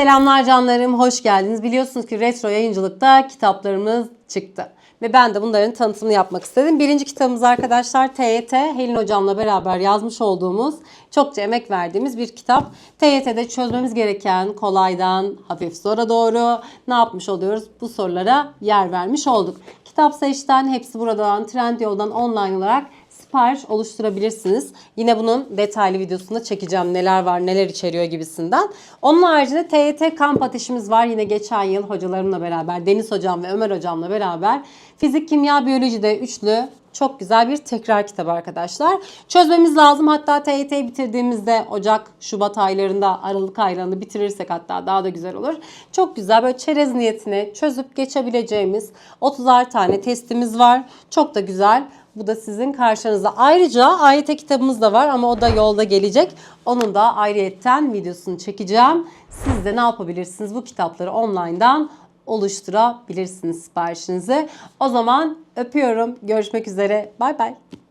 Selamlar canlarım, hoş geldiniz. Biliyorsunuz ki retro yayıncılıkta kitaplarımız çıktı. Ve ben de bunların tanıtımını yapmak istedim. Birinci kitabımız arkadaşlar TYT, Helin Hocam'la beraber yazmış olduğumuz, çokça emek verdiğimiz bir kitap. TYT'de çözmemiz gereken kolaydan hafif zora doğru ne yapmış oluyoruz? Bu sorulara yer vermiş olduk. Kitap seçten hepsi buradan Trendyol'dan online olarak sipariş oluşturabilirsiniz. Yine bunun detaylı videosunu da çekeceğim. Neler var, neler içeriyor gibisinden. Onun haricinde TYT kamp ateşimiz var. Yine geçen yıl hocalarımla beraber, Deniz hocam ve Ömer hocamla beraber fizik, kimya, biyolojide üçlü çok güzel bir tekrar kitabı arkadaşlar. Çözmemiz lazım. Hatta TYT'yi bitirdiğimizde Ocak, Şubat aylarında, Aralık aylarında bitirirsek hatta daha da güzel olur. Çok güzel böyle çerez niyetine çözüp geçebileceğimiz 30'ar tane testimiz var. Çok da güzel. Bu da sizin karşınızda. Ayrıca AYT kitabımız da var ama o da yolda gelecek. Onun da ayrıyetten videosunu çekeceğim. Siz de ne yapabilirsiniz? Bu kitapları online'dan oluşturabilirsiniz siparişinizi. O zaman öpüyorum. Görüşmek üzere. Bay bay.